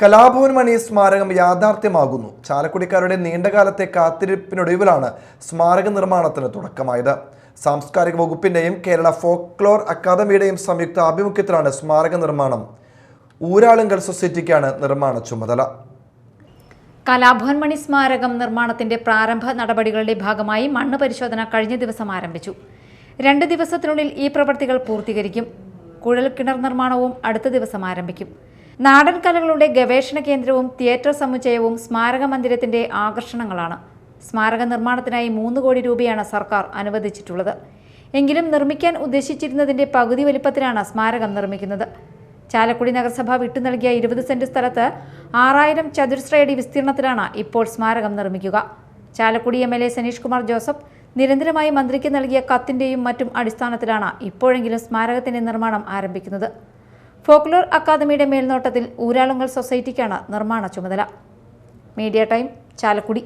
കലാഭവൻ മണി സ്മാരകം യാഥാർത്ഥ്യമാകുന്നു. ചാലക്കുടിക്കാരുടെ നീണ്ടകാലത്തെ കാത്തിരിപ്പിനൊടുവിലാണ് സ്മാരക നിർമ്മാണത്തിന് തുടക്കമായത്. സാംസ്കാരിക വകുപ്പിന്റെയും കേരള ഫോക്ലോർ അക്കാദമിയുടെയും സംയുക്ത ആഭിമുഖ്യത്തിലാണ് സ്മാരക നിർമ്മാണം. ഊരാളുങ്കൽ സൊസൈറ്റിക്കാണ് നിർമ്മാണ ചുമതല. കലാഭവൻ മണി സ്മാരകം നിർമ്മാണത്തിന്റെ പ്രാരംഭ നടപടികളുടെ ഭാഗമായി മണ്ണ് പരിശോധന കഴിഞ്ഞ ദിവസം ആരംഭിച്ചു. രണ്ട് ദിവസത്തിനുള്ളിൽ ഈ പ്രവൃത്തികൾ പൂർത്തീകരിക്കും. കുഴൽ കിണർ നിർമ്മാണവും അടുത്ത ദിവസം ആരംഭിക്കും. നാടൻ കലകളുടെ ഗവേഷണ കേന്ദ്രവും തിയേറ്റർ സമുച്ചയവും സ്മാരക മന്ദിരത്തിന്റെ ആകർഷണങ്ങളാണ്. സ്മാരക നിർമ്മാണത്തിനായി മൂന്ന് കോടി രൂപയാണ് സർക്കാർ അനുവദിച്ചിട്ടുള്ളത്. എങ്കിലും നിർമ്മിക്കാൻ ഉദ്ദേശിച്ചിരുന്നതിന്റെ പകുതി വലിപ്പത്തിലാണ് സ്മാരകം നിർമ്മിക്കുന്നത്. ചാലക്കുടി നഗരസഭ വിട്ടു നൽകിയ ഇരുപത് സെന്റ് സ്ഥലത്ത് ആറായിരം ചതുരശ്രയടി വിസ്തീർണത്തിലാണ് ഇപ്പോൾ സ്മാരകം നിർമ്മിക്കുക. Chalakudy M L A Saneesh Kumar Joseph നിരന്തരമായി മന്ത്രിക്ക് നൽകിയ കത്തിന്റെയും മറ്റും അടിസ്ഥാനത്തിലാണ് ഇപ്പോഴെങ്കിലും സ്മാരകത്തിന്റെ നിർമ്മാണം ആരംഭിക്കുന്നത്. ഫോക്ലോർ അക്കാദമിയുടെ മേൽനോട്ടത്തിൽ ഊരാളുങ്കൽ സൊസൈറ്റിക്കാണ് നിർമ്മാണ ചുമതല. Media Time Chalakudy.